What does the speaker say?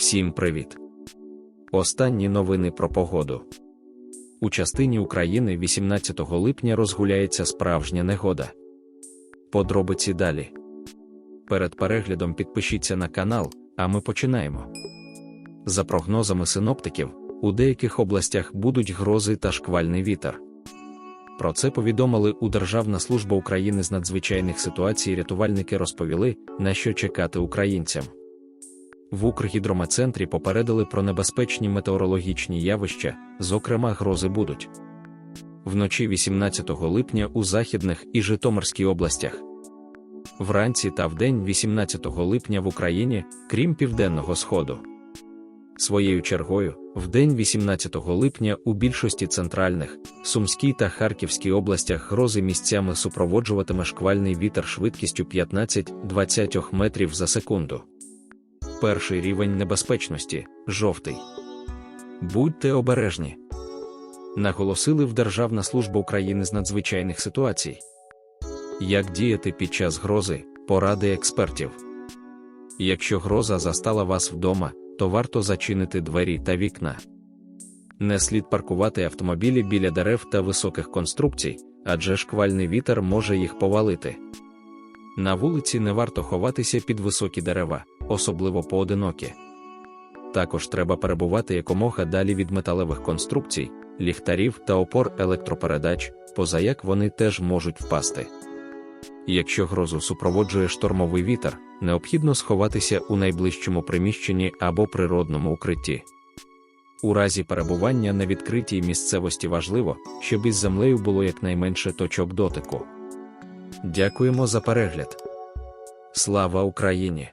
Всім привіт! Останні новини про погоду. У частині України 18 липня розгуляється справжня негода. Подробиці далі. Перед переглядом підпишіться на канал, а ми починаємо. За прогнозами синоптиків, у деяких областях будуть грози та шквальний вітер. Про це повідомили у Державна служба України з надзвичайних ситуацій. Рятувальники розповіли, на що чекати українцям. В Укргідрометцентрі попередили про небезпечні метеорологічні явища, зокрема, грози будуть. Вночі 18 липня у Західних і Житомирській областях. Вранці та вдень 18 липня в Україні, крім південного сходу. Своєю чергою, вдень 18 липня у більшості центральних, Сумській та Харківській областях грози місцями супроводжуватиме шквальний вітер швидкістю 15-20 метрів за секунду. Перший рівень небезпечності жовтий. Будьте обережні. Наголосили в Державна служба України з надзвичайних ситуацій. Як діяти під час грози, поради експертів. Якщо гроза застала вас вдома, то варто зачинити двері та вікна. Не слід паркувати автомобілі біля дерев та високих конструкцій, адже шквальний вітер може їх повалити. На вулиці не варто ховатися під високі дерева, особливо поодинокі. Також треба перебувати якомога далі від металевих конструкцій, ліхтарів та опор електропередач, позаяк вони теж можуть впасти. Якщо грозу супроводжує штормовий вітер, необхідно сховатися у найближчому приміщенні або природному укритті. У разі перебування на відкритій місцевості важливо, щоб із землею було якнайменше точок дотику. Дякуємо за перегляд. Слава Україні!